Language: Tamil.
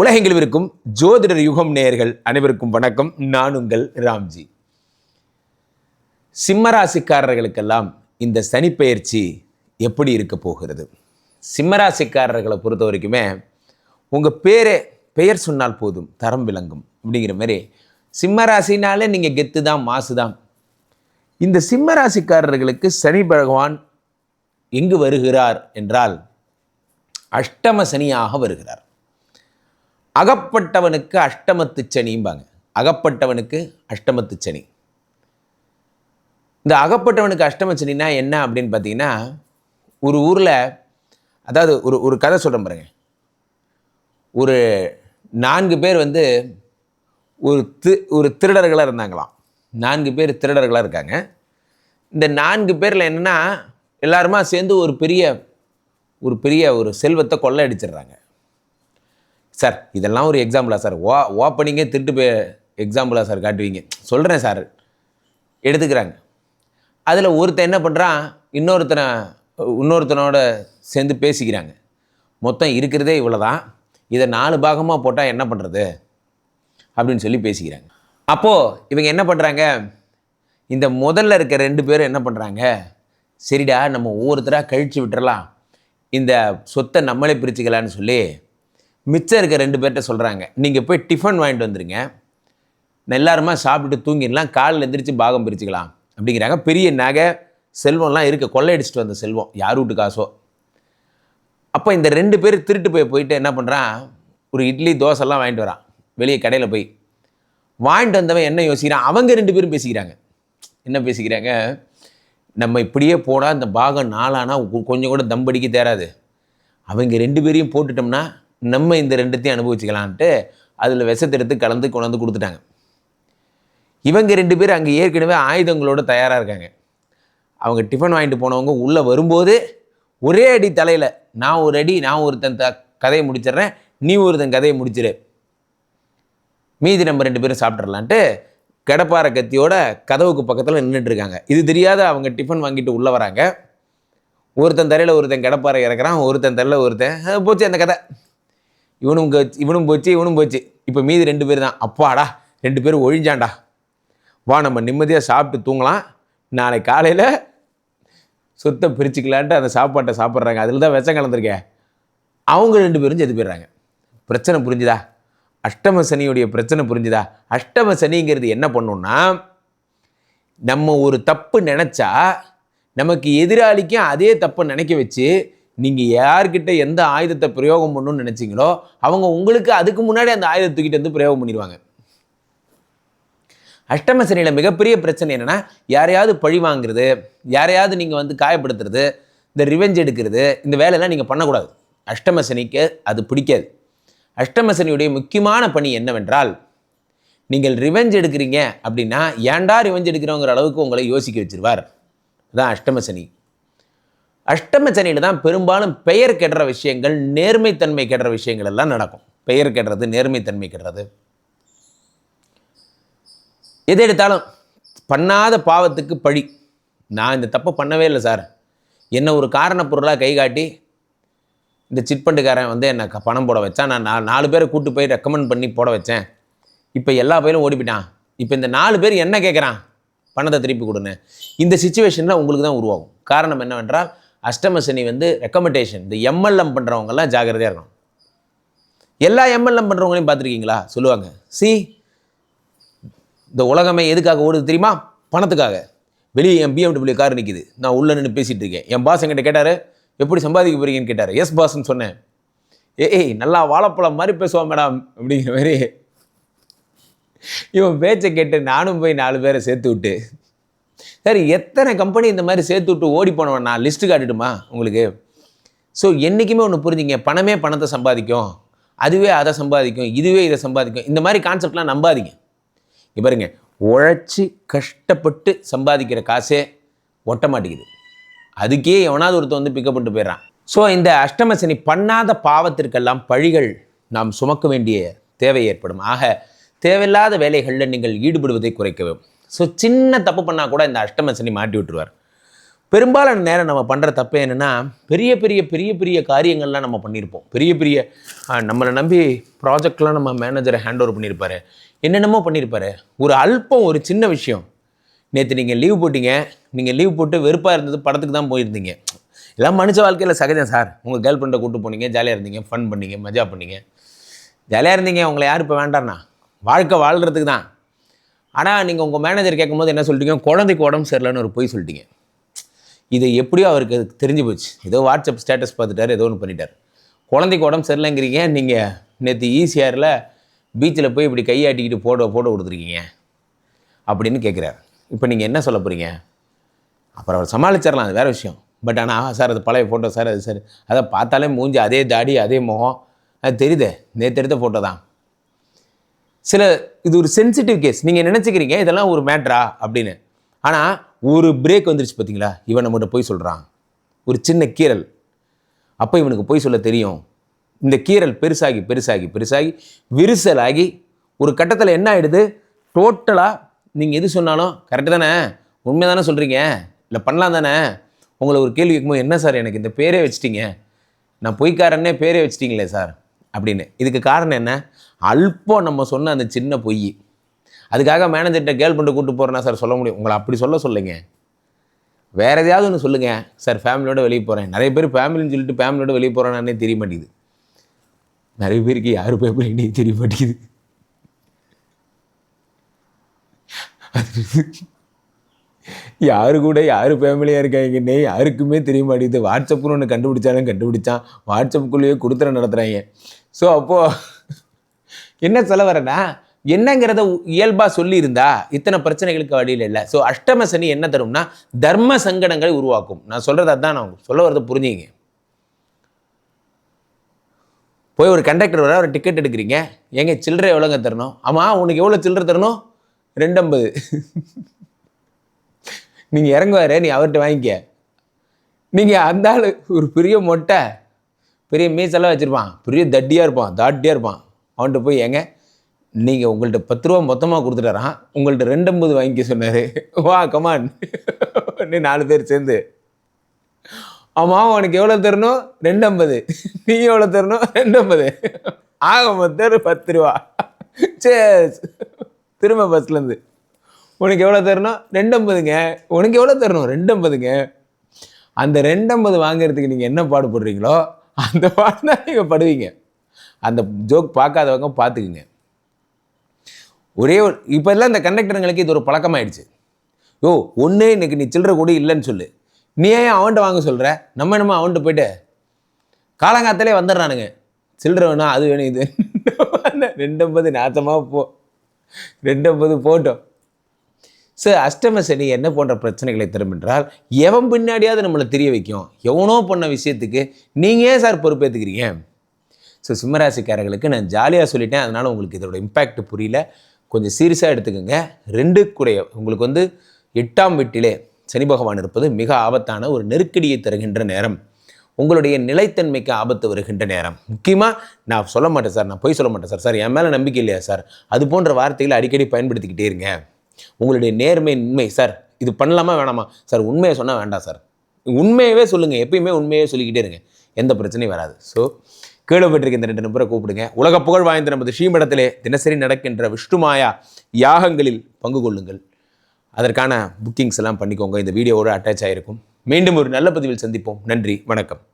உலகெங்கிலும் இருக்கும் ஜோதிடர் யுகம் நேயர்கள் அனைவருக்கும் வணக்கம். நான் உங்கள் ராம்ஜி. சிம்மராசிக்காரர்களுக்கெல்லாம் இந்த சனிப்பெயர்ச்சி எப்படி இருக்க போகிறது? சிம்மராசிக்காரர்களை பொறுத்த வரைக்குமே உங்கள் பேரே பெயர் சொன்னால் போதும் தரம் விளங்கும் அப்படிங்கிற மாதிரி சிம்மராசினாலே நீங்கள் கெத்து தான் மாசு தான் இந்த சிம்மராசிக்காரர்களுக்கு சனி பகவான் எங்கு வருகிறார் என்றால் அஷ்டம சனியாக வருகிறார். அகப்பட்டவனுக்கு அஷ்டமத்து சனிம்பாங்க. அகப்பட்டவனுக்கு அஷ்டமத்து சனி. இந்த அகப்பட்டவனுக்கு அஷ்டம சனினா என்ன அப்படின்னு பார்த்தீங்கன்னா ஒரு ஊரில் அதாவது ஒரு ஒரு கதை சொல்கிறேன் பாருங்க. ஒரு நான்கு பேர் வந்து ஒரு தி ஒரு திருடர்களாக இருந்தாங்களாம். நான்கு பேர் திருடர்களாக இருக்காங்க. இந்த நான்கு பேரில் என்னென்னா எல்லாருமா சேர்ந்து ஒரு பெரிய ஒரு பெரிய ஒரு செல்வத்தை கொள்ளையடிச்சிடுறாங்க. சார் இதெல்லாம் ஒரு எக்ஸாம்பிளா சார். ஓ ஓப்பனிங்கே திருட்டு போய் எக்ஸாம்பிளா சார் காட்டுவீங்க. சொல்கிறேன் சார். எடுத்துக்கிறாங்க. அதில் ஒருத்தன் என்ன பண்ணுறான் இன்னொருத்தனை இன்னொருத்தனோட சேர்ந்து பேசிக்கிறாங்க. மொத்தம் இருக்கிறதே இவ்வளோ தான் இதை நாலு பாகமாக போட்டால் என்ன பண்ணுறது அப்படின்னு சொல்லி பேசிக்கிறாங்க. அப்போது இவங்க என்ன பண்ணுறாங்க இந்த முதல்ல இருக்க ரெண்டு பேரும் என்ன பண்ணுறாங்க சரிடா நம்ம ஒவ்வொருத்தராக கழிச்சு விட்டுறலாம். இந்த சொத்தை நம்மளே பிரிச்சுக்கலான்னு சொல்லி மிச்சம் இருக்க ரெண்டு பேர்கிட்ட சொல்கிறாங்க நீங்கள் போய் டிஃபன் வாங்கிட்டு வந்துருங்க. எல்லாருமா சாப்பிட்டு தூங்கிடலாம். காலில் எந்திரிச்சு பாகம் பிரிச்சுக்கலாம். அப்படிங்கிறாங்க. பெரிய நகை செல்வம்லாம் இருக்க. கொள்ளையடிச்சிட்டு வந்த செல்வம். யார் வீட்டு காசோ? அப்போ இந்த ரெண்டு பேர் திருட்டு போய் போயிட்டு என்ன பண்ணுறான் ஒரு இட்லி தோசைலாம் வாங்கிட்டு வரான். வெளியே கடையில் போய். வாங்கிட்டு வந்தவன் என்ன யோசிக்கிறான்? அவங்க ரெண்டு பேரும் பேசிக்கிறாங்க. என்ன பேசிக்கிறாங்க? நம்ம இப்படியே போனால் இந்த பாகம் நாளானா கொஞ்சம் கூட தம்படிக்க தேராது. அவங்க ரெண்டு பேரையும் போட்டுட்டோம்னா நம்ம இந்த ரெண்டுத்தையும் அனுபவிச்சுக்கலான்ட்டு அதில் விஷத்தெடுத்து கலந்து கொண்டு வந்து கொடுத்துட்டாங்க. இவங்க ரெண்டு பேரும் அங்கே ஏற்கனவே ஆயுதங்களோட தயாராக இருக்காங்க. அவங்க டிஃபன் வாங்கிட்டு போனவங்க உள்ளே வரும்போது ஒரே அடி தலையில் நான் ஒரு அடி நான் ஒருத்தன் த கதையை முடிச்சிடுறேன் நீ ஒருத்தன் கதையை முடிச்சிரு. மீதி நம்ம ரெண்டு பேரும் சாப்பிட்றலான்ட்டு கடப்பார கத்தியோட கதவுக்கு பக்கத்தில் நின்றுட்டுருக்காங்க இது தெரியாத அவங்க டிஃபன் வாங்கிட்டு உள்ளே வராங்க. ஒருத்தன் தலையில் ஒருத்தன் கடப்பாரை இறக்குறான் ஒருத்தன் தலையில் ஒருத்தன் போச்சு அந்த கதை. இவனும் இவனும் போச்சு இவனும் போச்சு. இப்போ மீதி ரெண்டு பேர் தான். அப்பாடா ரெண்டு பேரும் ஒழிஞ்சான்டா. வா நம்ம நிம்மதியாக சாப்பிட்டு தூங்கலாம். நாளை காலையில் சுத்தம் பிரிச்சுக்கலான்ட்டு அந்த சாப்பாட்டை சாப்பிட்றாங்க. அதில் தான் விஷம் கலந்துருக்கேன் அவங்க ரெண்டு பேரும் செத்து போயிடுறாங்க. பிரச்சனை புரிஞ்சுதா? அஷ்டம சனியுடைய பிரச்சனை புரிஞ்சுதா? அஷ்டம சனிங்கிறது என்ன பண்ணுன்னா நம்ம ஒரு தப்பு நினச்சா நமக்கு எதிராளிக்கும் அதே தப்பை நினைக்க வச்சு நீங்கள் யார்கிட்ட எந்த ஆயுதத்தை பிரயோகம் பண்ணணும்னு நினச்சிங்களோ அவங்க உங்களுக்கு அதுக்கு முன்னாடி அந்த ஆயுதத்தை தூக்கிட்டு வந்து பிரயோகம் பண்ணிடுவாங்க. அஷ்டம சனியில் மிகப்பெரிய பிரச்சனை என்னென்னா யாரையாவது பழி வாங்குறது யாரையாவது நீங்கள் வந்து காயப்படுத்துறது இந்த ரிவெஞ்ச் எடுக்கிறது இந்த வேலையெல்லாம் நீங்கள் பண்ணக்கூடாது. அஷ்டம சனிக்கு அது பிடிக்காது. அஷ்டம சனியுடைய முக்கியமான பணி என்னவென்றால் நீங்கள் ரிவெஞ்ச் எடுக்கிறீங்க அப்படின்னா ஏன்டா ரிவெஞ்ச் எடுக்கிறோங்கிற அளவுக்கு உங்களை யோசிக்க வச்சிருவார். அதான் அஷ்டம சனி. அஷ்டம சனியில் தான் பெரும்பாலும் பெயர் கெடுற விஷயங்கள் நேர்மைத்தன்மை கெடுற விஷயங்கள் எல்லாம் நடக்கும். பெயர் கெடுறது நேர்மைத்தன்மை கெடுறது. எது எடுத்தாலும் பண்ணாத பாவத்துக்கு பழி. நான் இந்த தப்பை பண்ணவே இல்லை சார். என்ன ஒரு காரண பொருளாக கை காட்டி இந்த சிட்பண்டுக்காரன் வந்து என்னை பணம் போட வச்சான். நான் நான் நாலு பேரை கூட்டு போய் ரெக்கமெண்ட் பண்ணி போட வச்சேன். இப்போ எல்லா பயிலும் ஓடிப்பிட்டான் இப்போ இந்த நாலு பேர் என்ன கேட்குறான்? பணத்தை திருப்பி கொடுன்னு. இந்த சுச்சுவேஷனில் உங்களுக்கு தான் உருவாகும். காரணம் என்னவென்றால் அஷ்டம சனி வந்து ரெக்கமெண்டேஷன் இந்த எம்எல்எம் பண்ணுறவங்கெல்லாம் ஜாக்கிரதையாக இருக்கணும். எல்லா எம்எல்எம் பண்ணுறவங்களையும் பார்த்துருக்கீங்களா? சொல்லுவாங்க. சி இந்த உலகமே எதுக்காக ஓடுது தெரியுமா? பணத்துக்காக. வெளியே என் பிஎம்டபிள்யூ கார் நிற்கிது நான் உள்ளே நின்று பேசிகிட்டு இருக்கேன். என் பாஸ் என்கிட்ட கேட்டார் எப்படி சம்பாதிக்க போகிறீங்கன்னு கேட்டார். எஸ் பாஸ்ன்னு சொன்னேன். ஏய் நல்லா வாழைப்பழம் மாதிரி பேசுவான் மேடம். அப்படிங்கிற மாதிரி இவன் பேச்சை கேட்டு நானும் போய் நாலு பேரை சேர்த்து விட்டு சரி எத்தனை கம்பெனி இந்த மாதிரி சேர்த்து விட்டு ஓடி போனவன்? நான் லிஸ்ட்டு காட்டுட்டுமா உங்களுக்கு? ஸோ என்றைக்குமே ஒன்று புரிஞ்சுங்க. பணமே பணத்தை சம்பாதிக்கும். அதுவே அதை சம்பாதிக்கும் இதுவே இதை சம்பாதிக்கும். இந்த மாதிரி கான்செப்ட்லாம் நம்பாதீங்க. இங்க பாருங்க. உழைச்சி கஷ்டப்பட்டு சம்பாதிக்கிற காசே ஒட்ட மாட்டேங்குது. அதுக்கே எவனாவது ஒருத்தன் வந்து பிக்கப் பண்ணிட்டு போயிடுறான். ஸோ இந்த அஷ்டம சனி பண்ணாத பாவத்திற்கெல்லாம் பழிகள் நாம் சுமக்க வேண்டிய தேவை ஏற்படும். ஆக தேவையில்லாத வேலைகளில் நீங்கள் ஈடுபடுவதை குறைக்கவும் ஸோ சின்ன தப்பு பண்ணால் கூட இந்த அஷ்டம சனி மாட்டி விட்டுருவார். பெரும்பாலான நேரம் நம்ம பண்ணுற தப்பு என்னென்னா பெரிய பெரிய பெரிய பெரிய காரியங்கள்லாம் நம்ம பண்ணியிருப்போம் பெரிய பெரிய நம்மளை நம்பி ப்ராஜெக்ட்லாம் நம்ம மேனேஜரை ஹேண்ட் ஓவர் பண்ணியிருப்பாரு என்னென்னமோ பண்ணியிருப்பாரு ஒரு அல்பம் ஒரு சின்ன விஷயம். நேற்று நீங்கள் லீவ் போட்டிங்க. நீங்கள் லீவ் போட்டு வெறுப்பாக இருந்தது படத்துக்கு தான் போயிருந்தீங்க. எல்லாம் மனுஷ வாழ்க்கையில் சகஜம் சார். உங்கள் கேர்ள் ஃப்ரெண்டை கூட்டு போனீங்க ஜாலியாக இருந்தீங்க ஃபன் பண்ணீங்க மஜா பண்ணீங்க. ஜாலியாக இருந்தீங்க உங்களை யார் இப்போ வேண்டாம்னா. வாழ்க்கை வாழ்கிறதுக்கு தான். ஆனால் நீங்கள் உங்கள் மேனேஜர் கேட்கும்போது என்ன சொல்லிட்டீங்க குழந்தைக்கு உடம்பு சரியில்லைன்னு ஒரு பொய் சொல்லிட்டீங்க. இது எப்படியோ அவருக்கு அது தெரிஞ்சு போச்சு. ஏதோ வாட்ஸ்அப் ஸ்டேட்டஸ் பார்த்துட்டார் ஏதோ ஒன்று பண்ணிட்டார். குழந்தைக்கு உடம்பு சரியில்லைங்கிறீங்க நீங்கள் நேற்று ஈசிஆரில் பீச்சில் போய் இப்படி கையாட்டிக்கிட்டு ஃபோட்டோ ஃபோட்டோ கொடுத்துருக்கீங்க அப்படின்னு கேட்குறாரு இப்போ நீங்கள் என்ன சொல்ல போகிறீங்க அப்புறம் அவர் சமாளிச்சிடலாம் அது வேறு விஷயம். பட் ஆனால் சார் அது பழைய ஃபோட்டோ சார் அது சார். அதை பார்த்தாலே மூஞ்சி அதே தாடி அதே முகம். அது தெரியுதே நேற்று எடுத்த ஃபோட்டோ தான். சில இது ஒரு சென்சிட்டிவ் கேஸ் நீங்கள் நினச்சிக்கிறீங்க? இதெல்லாம் ஒரு மேட்ரா அப்படின்னு. ஆனால் ஒரு பிரேக் வந்துருச்சு பார்த்தீங்களா இவன் நம்மகிட்ட போய் சொல்கிறான் ஒரு சின்ன கீறல். அப்போ இவனுக்கு போய் சொல்ல தெரியும். இந்த கீறல் பெருசாகி பெருசாகி பெருசாகி விரிசலாகி ஒரு கட்டத்தில் என்ன ஆகிடுது டோட்டலாக நீங்கள் எது சொன்னாலும் கரெக்டு தானே? உண்மை தானே சொல்கிறீங்க இல்லை பண்ணலாம் தானே? உங்களை ஒரு கேள்வி கேட்கும்போது என்ன சார் எனக்கு இந்த பேரே வச்சிட்டிங்க? நான் பொய்க்காரன்னே பேரே வச்சிட்டிங்களே சார்? அப்படின்னு. இதுக்கு காரணம் என்ன? அல்பம் நம்ம சொன்ன அந்த சின்ன பொய். அதுக்காக மேனேஜர்கிட்ட கேள் பண்ணி கூப்பிட்டு போகிறேன்னா சார் சொல்ல முடியும். உங்களை அப்படி சொல்ல சொல்லுங்க. வேறு எதையாவது ஒன்று சொல்லுங்கள் சார் ஃபேமிலியோட வெளியே போகிறேன் நிறைய பேர் ஃபேமிலின்னு சொல்லிட்டு ஃபேமிலியோட வெளியே போகிறேன்னே தெரிய மாட்டேங்குது. நிறைய பேருக்கு யார் ஃபேமிலின்னே தெரிய மாட்டேங்குது. யாரு கூட யார் ஃபேமிலியாக இருக்காங்கன்னே யாருக்குமே தெரிய மாட்டேங்குது. வாட்ஸ்அப்னு ஒன்று கண்டுபிடிச்சாலும் கண்டுபிடிச்சான். வாட்ஸ்அப்புக்குள்ளேயே கொடுத்துற நடத்துகிறாங்க ஸோ அப்போது என்ன சொல்ல வரேன்னா என்னங்கிறத இயல்பாக சொல்லியிருந்தா இத்தனை பிரச்சனைகளுக்கு வழியில் இல்லை. ஸோ அஷ்டம சனி என்ன தரும்னா தர்ம சங்கடங்களை உருவாக்கும். நான் சொல்கிறது அதான் நான் சொல்ல வரதை புரிஞ்சுங்க. போய் ஒரு கண்டக்டர் வர ஒரு டிக்கெட் எடுக்கிறீங்க. ஏங்க சில்லறை எவ்வளோங்க தரணும்? ஆமாம் உனக்கு எவ்வளோ சில்லறை தரணும்? ரெண்டம்பது. நீங்கள் இறங்குவாரு நீ அவர்கிட்ட வாங்கிக்க. நீங்கள் அந்த ஆள் ஒரு பெரிய மொட்டை. பெரிய மீசெல்லாம் வச்சுருப்பான். பெரிய தட்டியாக இருப்பான் தாட்டியாக இருப்பான். அவன்கிட்ட போய் ஏங்க நீங்கள் உங்கள்கிட்ட பத்து ரூபா மொத்தமாக கொடுத்துட்டாரான் உங்கள்கிட்ட ரெண்டு ஐம்பது வாங்கிக்க சொன்னார். வா கமான் நீ நாலு பேர் சேர்ந்து. ஆமாம் உனக்கு எவ்வளோ தரணும்? ரெண்டு ஐம்பது நீ எவ்வளோ தரணும்? ரெண்டு ஐம்பது ஆக மொத்தம் பத்து ரூபா. சே திரும்ப பஸ்லேருந்து உனக்கு எவ்வளோ தரணும்? ரெண்டு ஐம்பதுங்க உனக்கு எவ்வளோ தரணும்? ரெண்டு ஐம்பதுங்க அந்த ரெண்டு ஐம்பது வாங்குறதுக்கு நீங்கள் என்ன பாடுபடுறீங்களோ அந்த பாட்டு தான் நீங்கள் படுவீங்க. அந்த ஜோக் பார்க்காதவங்க பார்த்துக்குங்க. ஒரே ஒரு இப்போ எல்லாம் இந்த கண்டக்டருங்களுக்கு இது ஒரு பழக்கமாயிடுச்சு. யோ ஒன்று இன்னைக்கு நீ சில்லற கூட இல்லைன்னு சொல்லு. நீ ஏன் அவன்கிட்ட வாங்க சொல்கிற நம்ம என்னமோ அவன்கிட்ட போயிட்டு காலங்காத்தாலே வந்துடுறானுங்க. சில்லற வேணும் அது வேணும் இது வேணும். ரெண்டு ஐம்பது போ ரெண்டு ஐம்பது போட்டோம். ஸோ அஷ்டம சனி என்ன போன்ற பிரச்சனைகளை தரும் என்றால் எவன் பின்னாடியாவது நம்மளை தெரிய வைக்கும். எவனோ பண்ண விஷயத்துக்கு நீங்கள் ஏன் சார் பொறுப்பேற்றுக்கிறீங்க ஸோ சிம்மராசிக்காரர்களுக்கு நான் ஜாலியாக சொல்லிட்டேன். அதனால் உங்களுக்கு இதோட இம்பேக்ட் புரியல. கொஞ்சம் சீரியஸாக எடுத்துக்கோங்க. ரெண்டு கூடைய உங்களுக்கு வந்து எட்டாம் வீட்டிலே சனி பகவான் இருப்பது மிக ஆபத்தான ஒரு நெருக்கடியை தருகின்ற நேரம். உங்களுடைய நிலைத்தன்மைக்கு ஆபத்து வருகின்ற நேரம். முக்கியமாக நான் சொல்ல மாட்டேன் சார். நான் போய் சொல்ல மாட்டேன் சார். சார் என் மேலே நம்பிக்கை இல்லையா சார்? அது போன்ற வார்த்தைகளை அடிக்கடி பயன்படுத்திக்கிட்டே இருங்க. உங்களுடைய நேர்மை உண்மை சார் இது பண்ணலாமா வேணாமா? சார் உண்மையை சொன்னால் வேண்டாம் சார். உண்மையவே சொல்லுங்கள் எப்பயுமே உண்மையே சொல்லிக்கிட்டே இருங்க. எந்த பிரச்சனையும் வராது. ஸோ கீழே பெற்றிருக்க இந்த ரெண்டு நம்பரை கூப்பிடுங்க. உலக புகழ் வாய்ந்த நமது ஸ்ரீமடத்திலே தினசரி நடக்கின்ற விஷ்ணுமாயா யாகங்களில் பங்கு கொள்ளுங்கள். அதற்கான புக்கிங்ஸ் எல்லாம் பண்ணிக்கோங்க. இந்த வீடியோவோடு அட்டாச் ஆகிருக்கும் மீண்டும் ஒரு நல்ல பதிவில் சந்திப்போம். நன்றி வணக்கம்.